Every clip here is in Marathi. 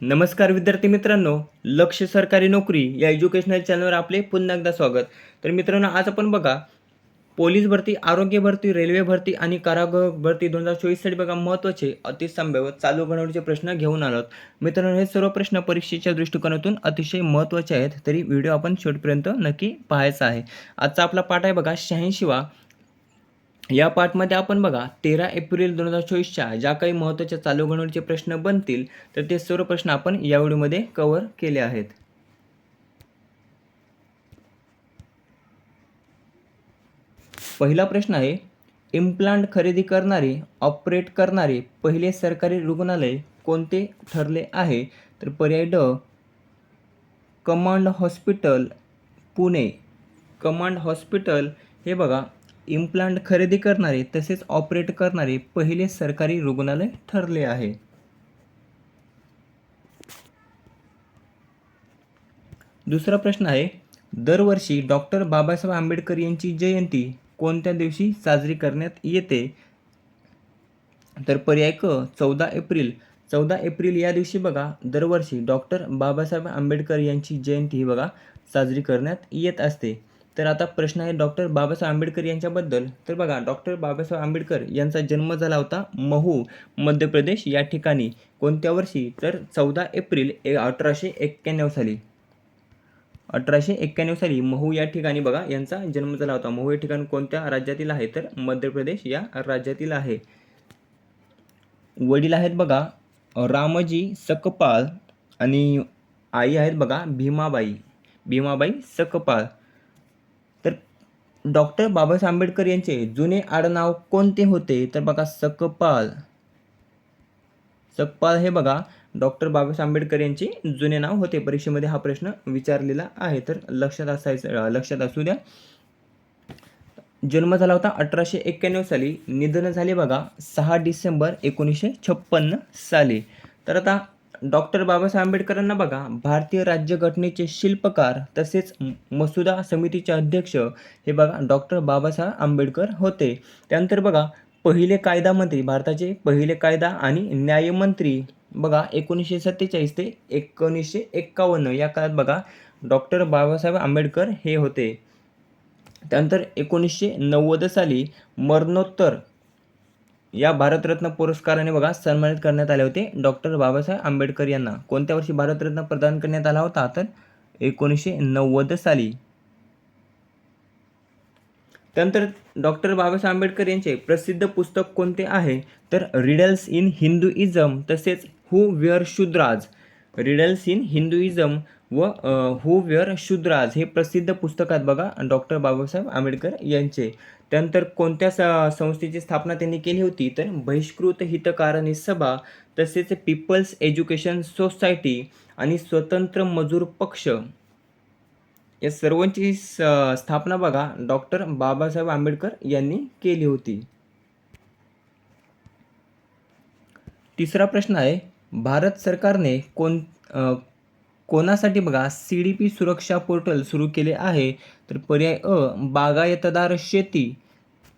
नमस्कार विद्यार्थी मित्रांनो लक्ष सरकारी नोकरी या एज्युकेशनल चॅनलवर आपले पुन्हा एकदा स्वागत. तर मित्रांनो आज आपण बघा पोलीस भरती आरोग्य भरती रेल्वे भरती आणि कारागृह भरती दोन हजार चोवीससाठी बघा महत्त्वाचे अतिसंभाव्य चालू घडवण्याचे प्रश्न घेऊन आलोत. मित्रांनो हे सर्व प्रश्न परीक्षेच्या दृष्टिकोनातून अतिशय महत्त्वाचे आहेत तरी व्हिडिओ आपण शेवटपर्यंत नक्की पाहायचा आहे. आजचा आपला पाठ आहे बघा शहाऐंशीवा या पाठमध्ये आपण बघा तेरा एप्रिल दोन हजार चोवीसच्या ज्या काही महत्त्वाच्या चालू घडवणीचे प्रश्न बनतील तर ते सर्व प्रश्न आपण या व्हिडिओमध्ये कव्हर केले आहेत. पहिला प्रश्न आहे इम्प्लांट खरेदी करणारे ऑपरेट करणारे पहिले सरकारी रुग्णालय कोणते ठरले आहे? तर पर्याय ड command hospital Pune. Command hospital हे बघा इम्प्लांट खरेदी करणारे तसेच ऑपरेट करणारे पहिले सरकारी रुग्णालय ठरले आहे. दुसरा प्रश्न आहे दरवर्षी डॉक्टर बाबासाहेब आंबेडकर यांची जयंती कोणत्या दिवशी साजरी करण्यात येते? तर पर्याय क चौदा एप्रिल. चौदा एप्रिल या दिवशी बघा दरवर्षी डॉक्टर बाबासाहेब आंबेडकर यांची जयंती ही बघा साजरी करण्यात येत असते. तर आता प्रश्न आहे डॉक्टर बाबासाहेब आंबेडकर यांच्याबद्दल. तर बघा डॉक्टर बाबासाहेब आंबेडकर यांचा जन्म झाला होता महू मध्य प्रदेश या ठिकाणी. कोणत्या वर्षी? तर चौदा एप्रिल ए अठराशे एक्क्याण्णव साली. अठराशे एक्क्याण्णव साली महू या ठिकाणी बघा यांचा जन्म झाला होता. महू या ठिकाण कोणत्या राज्यातील आहे? तर मध्य प्रदेश या राज्यातील आहे. वडील आहेत बघा रामजी सकपाळ आणि आई आहेत बघा भीमाबाई. भीमाबाई सकपाळ. डॉक्टर बाबासाहेब आंबेडकर यांचे जुने आडनाव कोणते होते? तर बघा सकपाल. सकपाल हे बघा डॉक्टर बाबासाहेब आंबेडकर यांचे जुने नाव होते. परीक्षेमध्ये हा प्रश्न विचारलेला आहे. तर लक्षात असायचं लक्षात असू द्या. जन्म झाला होता अठराशे एक्क्याण्णव साली. निधन झाले बघा सहा डिसेंबर एकोणीसशे छप्पन्न साली. तर आता डॉक्टर बाबासाहेब आंबेडकरांना बघा भारतीय राज्यघटनेचे शिल्पकार तसेच मसुदा समितीचे अध्यक्ष हे बघा डॉक्टर बाबासाहेब आंबेडकर होते. त्यानंतर बघा पहिले कायदा मंत्री भारताचे पहिले कायदा आणि न्यायमंत्री बघा एकोणीसशे सत्तेचाळीस ते एकोणीसशे एक्कावन्न या काळात बघा डॉक्टर बाबासाहेब आंबेडकर हे होते. त्यानंतर एकोणीसशे नव्वद साली मरणोत्तर या भारतरत्न पुरस्काराने बघा सन्मानित करण्यात आले होते डॉक्टर बाबासाहेब आंबेडकर यांना. कोणत्या वर्षी भारतरत्न प्रदान करण्यात आला होता? तर एकोणीसशे नव्वद साली. त्यानंतर डॉक्टर बाबासाहेब आंबेडकर यांचे प्रसिद्ध पुस्तक कोणते आहे? तर रिडल्स इन हिंदुइझम तसेच who were Shudras riddles in Hinduism व हू वेअर शुद्राज हे प्रसिद्ध पुस्तक आहेत बघा डॉक्टर बाबासाहेब आंबेडकर यांचे. त्यानंतर कोणत्या स संस्थेची स्थापना त्यांनी केली होती? तर बहिष्कृत हितकारणी सभा तसेच पीपल्स एज्युकेशन सोसायटी आणि स्वतंत्र मजूर पक्ष. या सर्वांची स स्थापना बघा डॉक्टर बाबासाहेब आंबेडकर यांनी केली होती. तिसरा प्रश्न आहे भारत सरकारने कोण कोणासाठी बघा C D P Suraksha portal सुरू केले आहे. तर पर्याय अ बागायतदार शेती.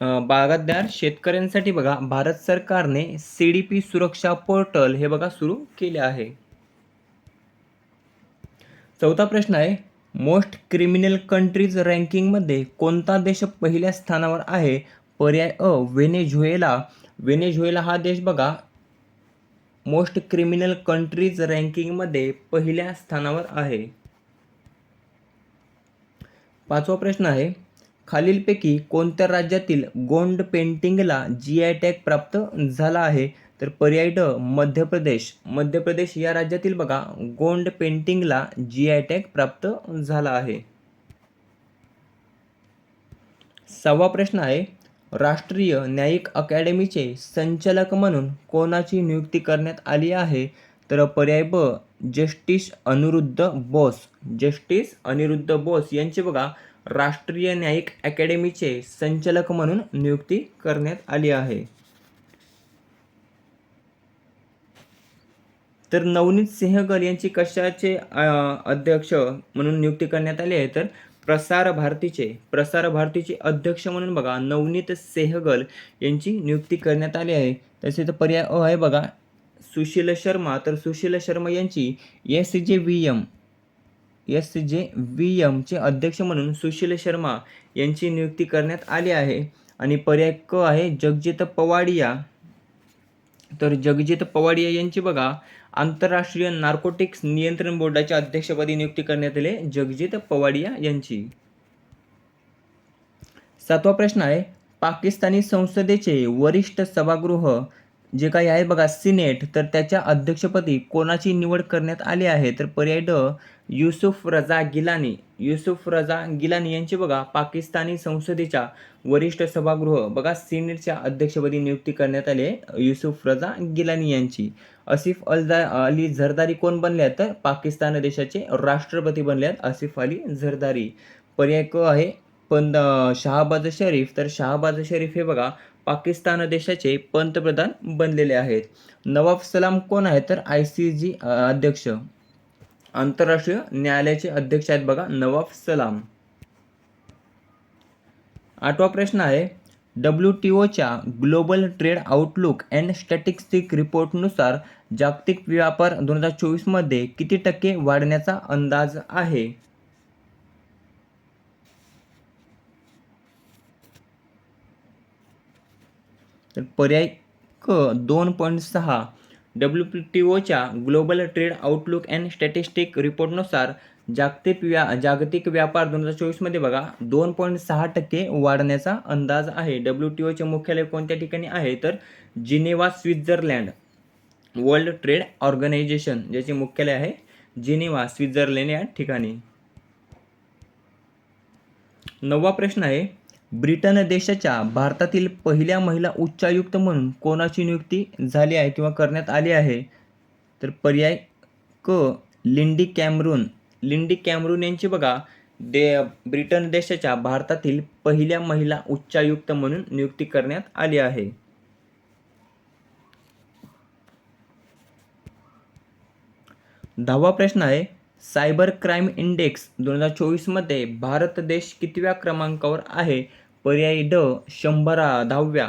बागायतदार शेतकऱ्यांसाठी बघा भारत सरकारने C D P Suraksha portal हे बघा सुरू केले आहे. चौथा प्रश्न आहे मोस्ट क्रिमिनल कंट्रीज रँकिंगमध्ये कोणता देश पहिल्या स्थानावर आहे? पर्याय अ व्हेनेझुएला. व्हेनेझुएला हा देश बघा मोस्ट क्रिमिनल कंट्रीज रँकिंगमध्ये पहिल्या स्थानावर आहे. पाचवा प्रश्न आहे खालीलपैकी कोणत्या राज्यातील गोंड पेंटिंगला जी आय टॅग प्राप्त झाला आहे? तर पर्याय ड मध्य प्रदेश. मध्य प्रदेश या राज्यातील बघा गोंड पेंटिंगला जी आय टॅग प्राप्त झाला आहे. सहावा प्रश्न आहे राष्ट्रीय न्यायिक अकॅडमीचे संचालक म्हणून कोणाची नियुक्ती करण्यात आली आहे? तर पर्याय ब जस्टिस अनिरुद्ध बोस. जस्टिस अनिरुद्ध बोस यांचे बघा राष्ट्रीय न्यायिक अकॅडमीचे संचालक म्हणून नियुक्ती करण्यात आली आहे. तर नवनीत सिंहगल यांची कशाचे अध्यक्ष म्हणून नियुक्ती करण्यात आली आहे? तर प्रसार भारतीचे प्रसार भारतीचे अध्यक्ष म्हणून बघा नवनीत सेहगल यांची नियुक्ती करण्यात आली आहे. तसेच पर्याय अ आहे बघा. सुशील शर्मा तर सुशील शर्मा यांची S J V M S J V एमचे अध्यक्ष म्हणून सुशील शर्मा यांची नियुक्ती करण्यात आली आहे. आणि पर्याय क आहे जगजित पवाडिया. तर जगजित पवाडिया यांची बघा आंतरराष्ट्रीय नार्कोटिक्स नियंत्रण बोर्डाच्या अध्यक्षपदी नियुक्ती करण्यात आली जगजीत जगजित पवाडिया यांची. सातवा प्रश्न आहे पाकिस्तानी संसदेचे वरिष्ठ सभागृह जे काही आहे बघा सिनेट तर त्याच्या अध्यक्षपदी कोणाची निवड करण्यात आली आहे? तर पर्याय ड युसुफ रजा गिलानी. युसुफ रजा गिलानी यांची बघा पाकिस्तानी संसदेच्या वरिष्ठ सभागृह बघा सिनेटच्या अध्यक्षपदी नियुक्ती करण्यात आली आहे युसुफ रजा गिलानी यांची. असिफ अलदा अली झरदारी कोण बनले आहेत तर पाकिस्तान देशाचे राष्ट्रपती बनले आहेत असिफ अली झरदारी. पर्याय क आहे पण शहाबाज शरीफ. तर शहाबाज शरीफ हे बघा पाकिस्तान देशाचे पंतप्रधान बनलेले आहेत. नवाब सलाम कोण आहे तर आय सी जी अध्यक्ष. आंतरराष्ट्रीय न्यायालयाचे अध्यक्ष आहेत बघा नवाब सलाम. आठवा प्रश्न आहे डब्ल्यू टी ओच्या global trade outlook and statistic रिपोर्टनुसार जागतिक व्यापार दोन हजार चोवीसमध्ये किती टक्के वाढण्याचा अंदाज आहे? तर पर्याय क दोन पॉईंट सहा. डब्ल्यू टी ओच्या global trade outlook and statistic रिपोर्टनुसार जागतिक व्या जागतिक व्यापार दोन हजार चोवीसमध्ये बघा दोन पॉईंट सहा टक्के वाढण्याचा अंदाज आहे. डब्ल्यू टी ओचे मुख्यालय कोणत्या ठिकाणी आहे? तर Geneva Switzerland. World trade organisation ज्याचे मुख्यालय आहे जिनेवा स्वित्झर्लंड या ठिकाणी. नववा प्रश्न आहे ब्रिटन देशाच्या भारतातील पहिल्या महिला उच्चायुक्त म्हणून कोणाची नियुक्ती झाली आहे किंवा करण्यात आली आहे? तर पर्याय क. Lindy Cameron. लिंडी कॅमरून यांची बघा दे ब्रिटन देशाच्या भारतातील पहिल्या महिला उच्चायुक्त म्हणून नियुक्ती करण्यात आली आहे. दहावा प्रश्न आहे सायबर क्राईम इंडेक्स दोन हजार चोवीसमध्ये भारत देश कितव्या क्रमांकावर आहे? पर्याय ड शंभरा दहाव्या.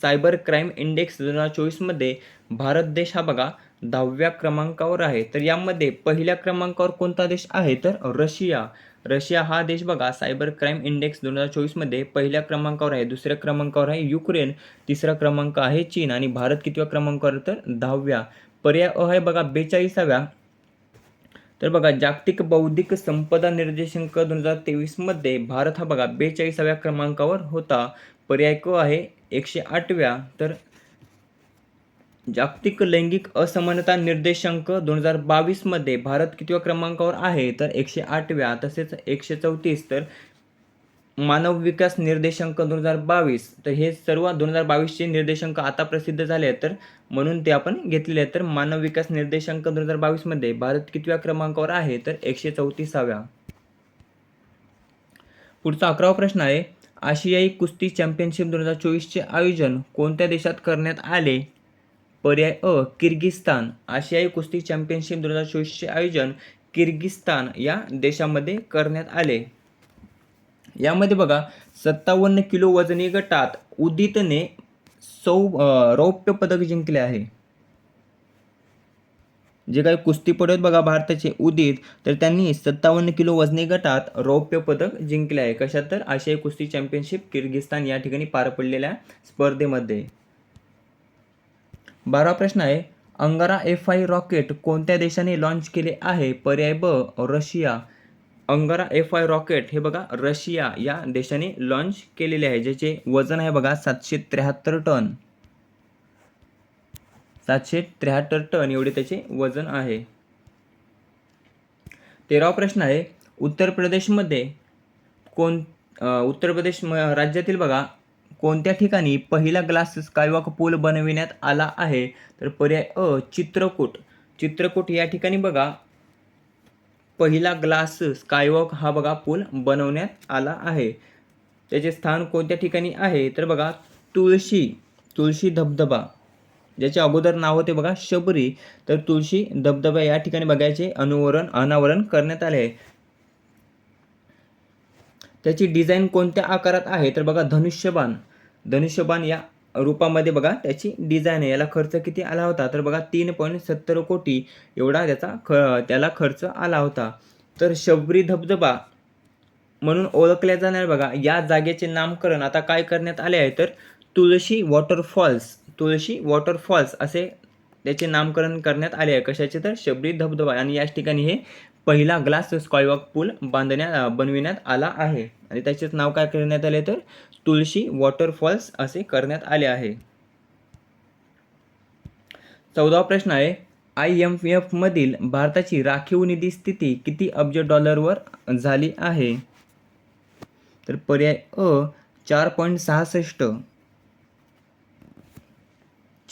सायबर क्राईम इंडेक्स दोन हजार चोवीसमध्ये भारत देश हा बघा दहाव्या क्रमांकावर आहे. तर यामध्ये पहिल्या क्रमांकावर कोणता देश आहे? तर रशिया. रशिया हा देश बघा सायबर क्राईम इंडेक्स दोन हजार चोवीसमध्ये पहिल्या क्रमांकावर आहे. दुसऱ्या क्रमांकावर आहे युक्रेन. तिसरा क्रमांक आहे चीन. आणि भारत कितव्या क्रमांकावर तर दहाव्या. पर्याय अ आहे बघा बेचाळीसाव्या. तर बघा जागतिक बौद्धिक संपदा निर्देशांक दोन हजार तेवीसमध्ये भारत हा बघा बेचाळीसाव्या क्रमांकावर होता. पर्याय क आहे एकशे आठव्या. तर जागतिक लैंगिक असमानता निर्देशांक दोन हजार बावीसमध्ये भारत कितव्या क्रमांकावर आहे? तर एकशे आठव्या तसेच एकशे चौतीस. तर मानव विकास निर्देशांक दोन हजार बावीस. तर हे सर्व दोन हजार बावीसचे निर्देशांक आता प्रसिद्ध झाले आहेत. तर म्हणून ते आपण घेतलेले आहेत. तर मानव विकास निर्देशांक दोन हजार बावीसमध्ये भारत कितव्या क्रमांकावर आहे? तर एकशे चौतीसाव्या. पुढचा अकरावा प्रश्न आहे आशियाई कुस्ती चॅम्पियनशिप दोन हजार चोवीसचे आयोजन कोणत्या देशात करण्यात आले? पर्याय अ किर्गिस्तान आशियाई कुस्ती चॅम्पियनशिप दोन हजार चोवीसचे आयोजन किर्गिस्तान या देशामध्ये करण्यात आले. यामध्ये बघा सत्तावन्न किलो वजनी गटात उदितने सौ रौप्य पदक जिंकले आहे. जे काही कुस्तीपटू आहेत बघा भारताचे उदित तर त्यांनी सत्तावन्न किलो वजनी गटात रौप्य पदक जिंकले आहे. कशात तर? आशियाई कुस्ती चॅम्पियनशिप किर्गिस्तान या ठिकाणी पार पडलेल्या स्पर्धेमध्ये. बारा प्रश्न आहे. अंगारा एफ आय रॉकेट कोणत्या देशाने लॉन्च केले आहे? पर्याय ब Russia. Angara F I rocket हे बघा रशिया या देशाने लॉन्च केलेले आहे ज्याचे वजन आहे बघा सातशे त्र्याहत्तर टन. सातशे त्र्याहत्तर टन एवढे त्याचे वजन आहे. तेरावा प्रश्न आहे उत्तर प्रदेशमध्ये कोण उत्तर प्रदेश राज्यातील बघा कोणत्या ठिकाणी पहिला ग्लास स्कायवॉक पूल बनविण्यात आला आहे? तर पर्याय अ चित्रकूट. चित्रकूट या ठिकाणी बघा पहिला ग्लास स्कायवॉक हा बघा पूल बनवण्यात आला आहे. त्याचे स्थान कोणत्या ठिकाणी आहे? तर बघा तुळशी तुळशी धबधबा. ज्याचे अगोदर नाव होते बघा शबरी. तर तुळशी धबधबा या ठिकाणी बघायचे अनुवरण अनावरण करण्यात आले आहे. त्याची डिझाईन कोणत्या आकारात आहे? तर बघा धनुष्यबाण. धनुष्यबाण या रूपामध्ये बघा त्याची डिझाईन आहे. याला खर्च किती आला होता? तर बघा तीन पॉईंट सत्तर कोटी एवढा त्याचा ख त्याला खर्च आला होता. तर शबरी धबधबा म्हणून ओळखल्या जाणार बघा. या जागेचे नामकरण आता काय करण्यात आले आहे? तर तुळशी वॉटरफॉल्स तुळशी वॉटरफॉल्स असे त्याचे नामकरण करण्यात आले आहे. कशाचे? तर शबरी धबधबा. आणि याच ठिकाणी हे पहिला ग्लास स्कॉयवॉक पूल बांधण्यात बनविण्यात आला आहे. आणि त्याचेच नाव काय करण्यात आले तर? तुळशी वॉटरफॉल्स असे करण्यात आले आहे. चौदावा प्रश्न आहे आय एम एफमधील भारताची राखीव निधी स्थिती किती अब्ज डॉलरवर झाली आहे? तर पर्याय अ चार पॉईंट सहासष्ट.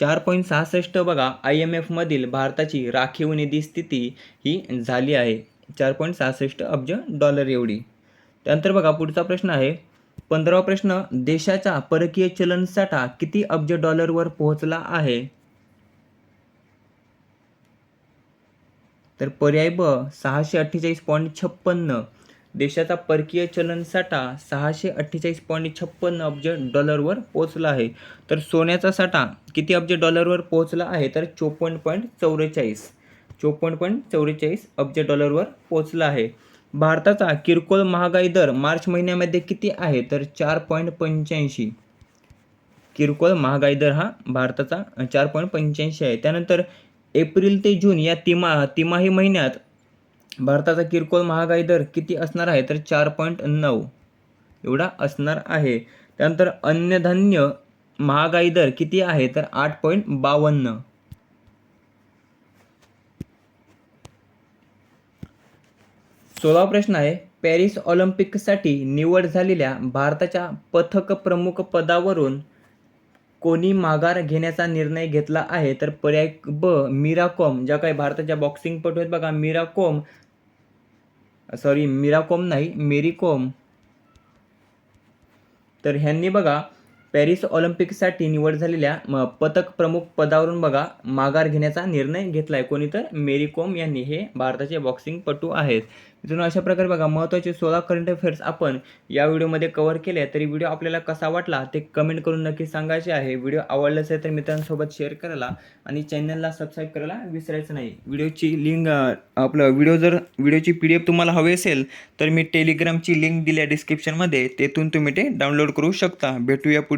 चार पॉईंट सहासष्ट बघा आय एम एफमधील भारताची राखीव निधी स्थिती ही झाली आहे. चार पॉईंट सहासष्ट अब्ज डॉलर एवढी. त्यानंतर बघा पुढचा प्रश्न आहे. पंधरावा प्रश्न देशाचा परकीय चलन साठा किती अब्ज डॉलरवर पोहोचला आहे? तर पर्याय ब सहाशे अठ्ठेचाळीस पॉईंट छप्पन्न. देशाचा परकीय चलन साठा सहाशे अठ्ठेचाळीस पॉईंट छप्पन्न अब्ज डॉलरवर पोहोचला आहे. तर सोन्याचा साठा किती अब्ज डॉलरवर पोहोचला आहे? तर चोपन्न पॉईंट चौवेचाळीस चोपन्न पॉईंट चौवेचाळीस अब्ज डॉलरवर पोहोचला आहे. भारताचा किरकोळ महागाई दर मार्च महिन्यामध्ये किती आहे? तर चार पॉईंट पंच्याऐंशी. किरकोळ महागाई दर हा भारताचा चार पॉईंट पंच्याऐंशी आहे. त्यानंतर एप्रिल ते जून या तिमा तिमाही महिन्यात भारताचा किरकोळ महागाई दर किती असणार आहे? तर चार पॉईंट नऊ. एवढा असणार आहे. त्यानंतर अन्नधान्य महागाई दर किती आहे? तर आठ पॉईंट बावन्न. सोळा प्रश्न आहे पॅरिस ऑलिम्पिकसाठी निवड झालेल्या भारताच्या पथक प्रमुख पदावरून कोणी माघार घेण्याचा निर्णय घेतला आहे? तर पर्याय ब मीरा कॉम ज्या काही भारताच्या बॉक्सिंगपटू आहेत बघा मीरा कॉम सॉरी मीरा कोम नाही मेरी कोम. तर ह्यांनी बघा पॅरिस ऑलिम्पिकसाठी निवड झालेल्या म, पथक प्रमुख पदावरून बघा माघार घेण्याचा निर्णय घेतला आहे कोणी तर मेरी कोम यांनी. हे भारताचे बॉक्सिंगपटू आहेत. मित्रांनो अशा प्रकारे बघा महत्त्वाचे सोळा करंट अफेअर्स आपण या व्हिडिओमध्ये कव्हर केले तरी व्हिडिओ आपल्याला कसा वाटला ते कमेंट करून नक्की सांगायचे आहे. व्हिडिओ आवडला असेल तर मित्रांसोबत शेअर करायला आणि चॅनलला सबस्क्राईब करायला विसरायचं नाही. व्हिडिओची लिंक आपलं व्हिडिओ जर व्हिडिओची पी डी एफ तुम्हाला हवी असेल तर मी टेलिग्रामची लिंक दिली आहे डिस्क्रिप्शनमध्ये तेथून तुम्ही ते डाउनलोड करू शकता. भेटूया पुढे